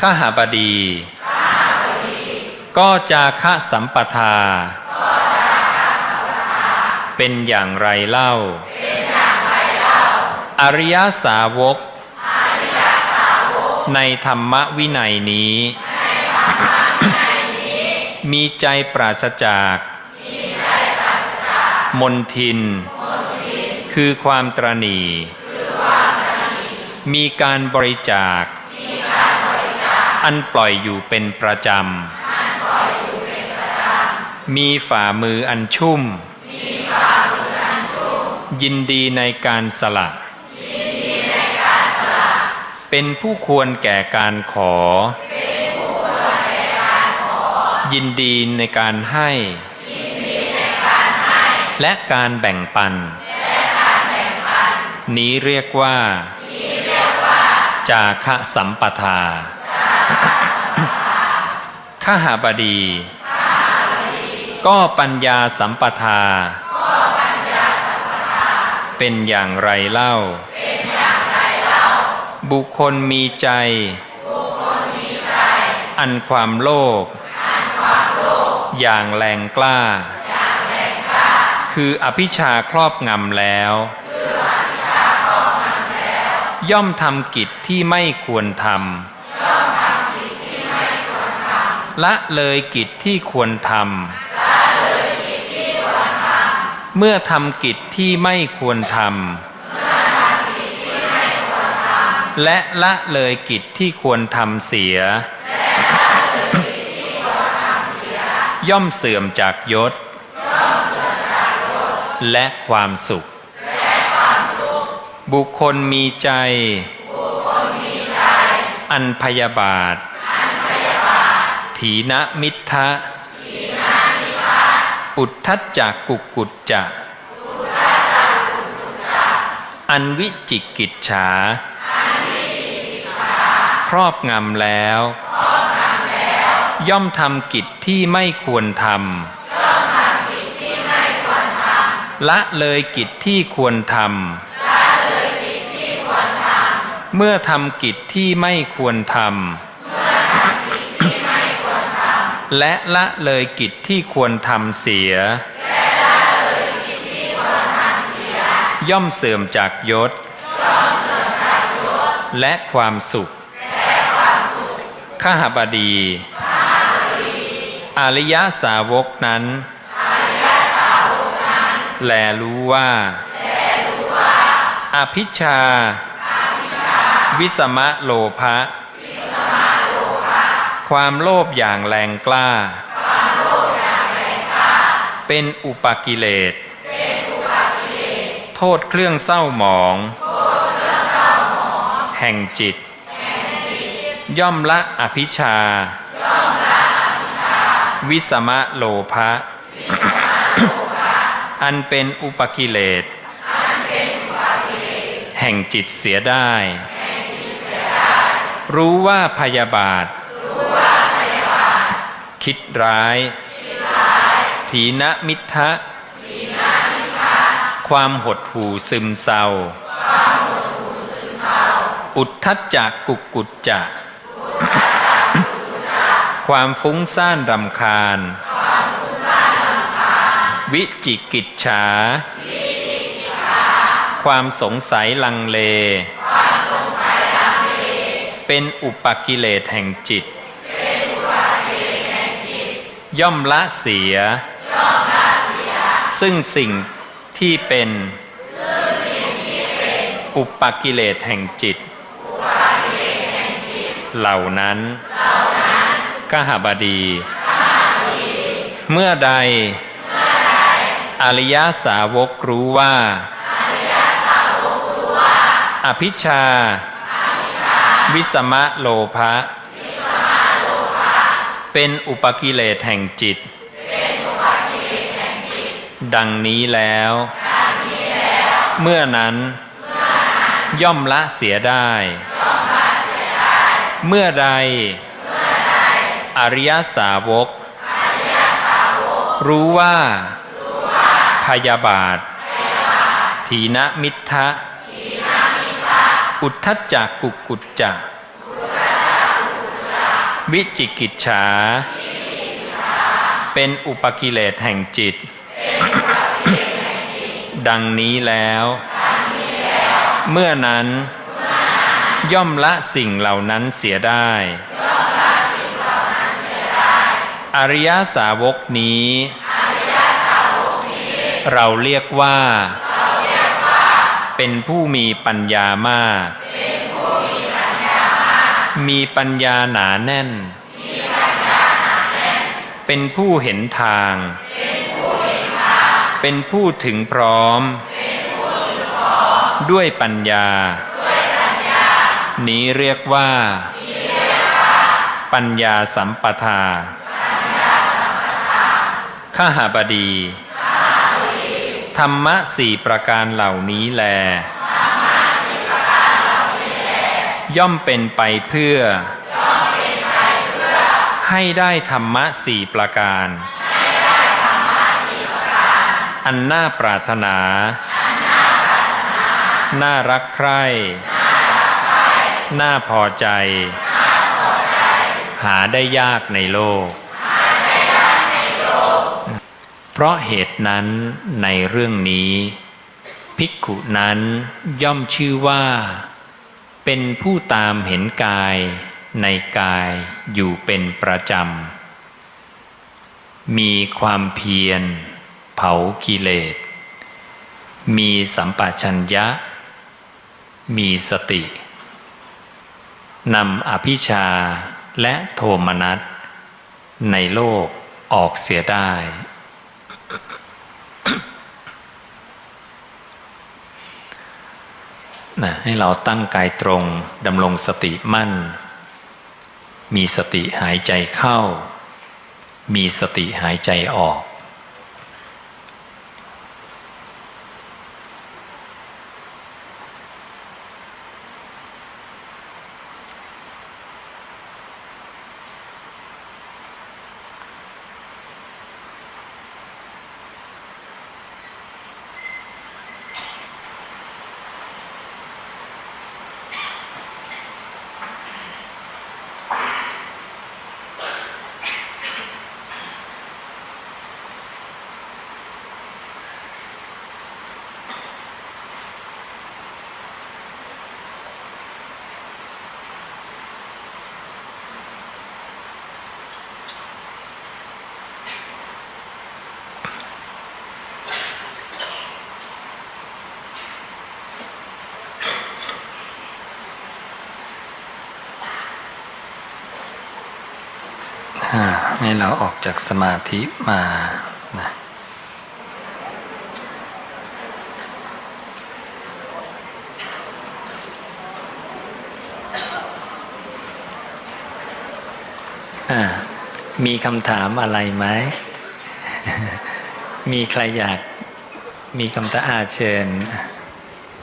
ขหาบดี ก็จาคะสัมปทา เป็นอย่างไรเล่า อริยสาวก ในธรรมวินัยนี้ มีใจปราศจาก มนทิน คือความตรณี มีการบริจาค อันปล่อยอยู่เป็นประจำ มีฝ่ามืออันชุ่ม ยินดีในการสละ เป็นผู้ควรแก่การขอ ยินดีในการให้ และการแบ่งปัน นี้เรียกว่าจาคะสัมปทา ข้าหาบดี ก็ปัญญาสัมปทา เป็นอย่างไรเล่า บุคคลมีใจ อันความโลภอย่างแรงกล้า คืออภิชาครอบงำแล้ว ย่อมทำกิจที่ไม่ควรทำ ละเลยกิจที่ควรทำเมื่อทำกิจที่ไม่ควรทำและละเลยกิจที่ควรทำเสีย ย่อมเสื่อมจากยศ และความสุข บุคคลมีใจ อันพยาบาท ถีนมิทะอุทธัจจากกุกกุจจะ อันวิจิกิจฉา ครอบงำแล้ว ย่อมทำกิจที่ไม่ควรทำละเลยกิจที่ควรทำเมื่อทำกิจที่ไม่ควรทำ และละเลยกิจที่ควรทำเสีย ย่อมเสื่อมจากยศ และความสุขข้าหบดี อริยสาวกนั้น แลรู้ว่า อภิชา วิสมะโลภะ ความโลภอย่างแรงกล้า เป็นอุปกิเลส โทษเครื่องเศร้าหมอง แห่งจิต ย่อมละอภิชา วิสมะโลภะอันเป็นอุปกิเลส แห่งจิตเสียได้ รู้ว่าพยาบาท คิดร้าย ถีนมิทะ ความหดหู่ซึมเศร้า อุทธัจจะกุกกุจจะ ความฟุ้งซ่านรำคาญ วิจิกิจฉา ความสงสัยลังเล เป็นอุปกิเลสแห่งจิต ย่อมละเสีย ซึ่งสิ่งที่เป็น อุปกิเลสแห่งจิต เหล่านั้นกหบดี เมื่อใด อริยสาวกรู้ว่า อภิชา วิสมะโลภะ เป็นอุปกิเลสแห่งจิต ดังนี้แล้ว เมื่อนั้น ย่อมละเสียได้ เมื่อใด อริยสาวก รู้ว่า พยาบาทถีนมิทะ อุทธัจจากกุกกุจจะ วิจิกิจฉา เป็นอุปกิเลสแห่งจิต ดังนี้แล้ว เมื่อนั้น ย่อมละสิ่งเหล่านั้นเสียได้ อริยสาวกนี้ เราเรียกว่า เป็นผู้มีปัญญามาก มีปัญญาหนาแน่น เป็นผู้เห็นทาง เป็นผู้ถึงพร้อม ด้วยปัญญา นี้เรียกว่า ปัญญาสัมปทาข้าหาบดี ธรรมะสี่ประการเหล่านี้แล ย่อมเป็นไปเพื่อ ให้ได้ธรรมะสี่ประการ อันน่าปรารถนา น่ารักใคร่ น่าพอใจ หาได้ยากในโลก เพราะเหตุนั้นในเรื่องนี้ ภิกขุนั้นย่อมชื่อว่า เป็นผู้ตามเห็นกายในกายอยู่เป็นประจำ มีความเพียร เผากิเลส มีสัมปชัญญะ มีสติ นำอภิชาและโทมนัสในโลกออกเสียได้ นะให้เราตั้งกายตรงดำรงสติมั่น มีสติหายใจเข้า มีสติหายใจออก ให้เราออกจากสมาธิมานะอ่ามีคำถามอะไรไหม มีใครอยากมีคำถามอาเชิญ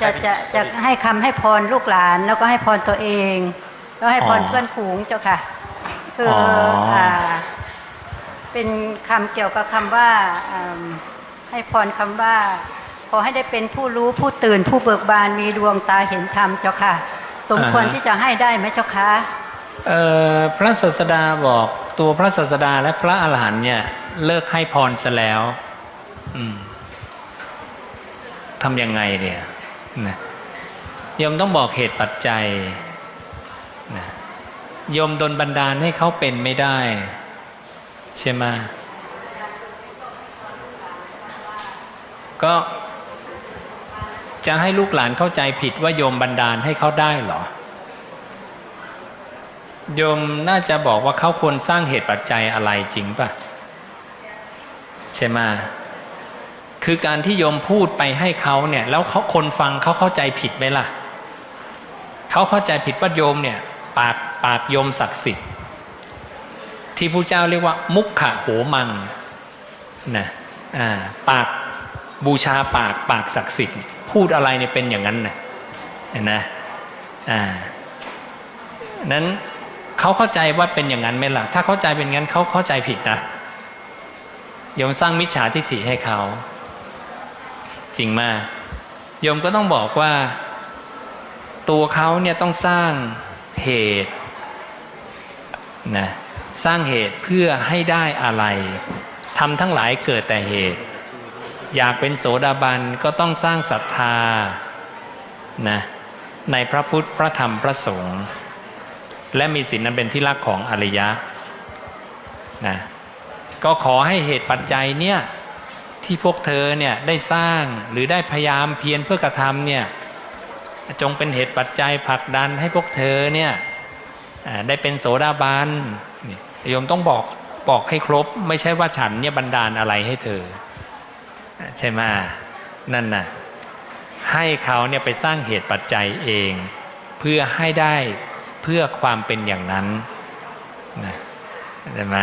จะจะจะให้คำให้พรลูกหลาน แล้วก็ให้พรตัวเอง แล้วให้พรอ๋อเพื่อนฝูงเจ้าค่ะ คือออ่าเป็นคำเกี่ยวกับคำว่าอืมให้พรคำว่า ขอให้ได้เป็นผู้รู้ผู้ตื่นผู้เบิกบานมีดวงตาเห็นธรรมเจ้าค่ะ สมควรที่จะให้ได้ไหมเจ้าคะเอ่อพระศาสดาบอกตัวพระศาสดาและพระอรหันต์เนี่ยเลิกให้พรซะแล้วอืมทำยังไงเนี่ยนะโยมต้องบอกเหตุปัจจัยนะ โยมโดนบันดาลให้เขาเป็นไม่ได้ ใช่ไหมก็จะให้ลูกหลานเข้าใจผิดว่าโยมบันดาลให้เขาได้เหรอ โยมน่าจะบอกว่าเขาควรสร้างเหตุปัจจัยอะไรจริงปะใช่ไหมคือการที่โยมพูดไปให้เขาเนี่ยแล้วเขาคนฟังเขาเข้าใจผิดไหมล่ะ เขาเข้าใจผิดว่าโยมเนี่ย ปาก ปากโยมศักดิ์สิทธิ์ ที่พระเจ้าเรียกว่ามุขขะโหมังนะอ่าปากบูชาปากปากศักดิ์สิทธิ์ พูดอะไรเนี่ยเป็นอย่างนั้นนะเห็นนะอ่านั้นเขาเข้าใจว่าเป็นอย่างนั้นไหมล่ะ ถ้าเข้าใจเป็นงั้นเขาเข้าใจผิดนะโยมสร้างมิจฉาทิฏฐิให้เขา จริงมากโยมก็ต้องบอกว่า ตัวเขาเนี่ยต้องสร้างเหตุ นะสร้างเหตุเพื่อให้ได้อะไรทำทั้งหลายเกิดแต่เหตุ อยากเป็นโสดาบันก็ต้องสร้างศรัทธานะในพระพุทธพระธรรมพระสงฆ์และมีศีลนั้นเป็นที่รักของอริยะนะก็ขอให้เหตุปัจจัยเนี่ยที่พวกเธอเนี่ยได้สร้างหรือได้พยายามเพียรเพื่อกระทำเนี่ยจงเป็นเหตุปัจจัยผลักดันให้พวกเธอเนี่ย ได้เป็นโสดาบันนี่โยมต้องบอกบอกให้ครบ ไม่ใช่ว่าฉันเนี่ยบันดาลอะไรให้เธอ ใช่ไหมนั่นน่ะให้เขาเนี่ยไปสร้างเหตุปัจจัยเอง เพื่อให้ได้เพื่อความเป็นอย่างนั้นนะใช่ไหม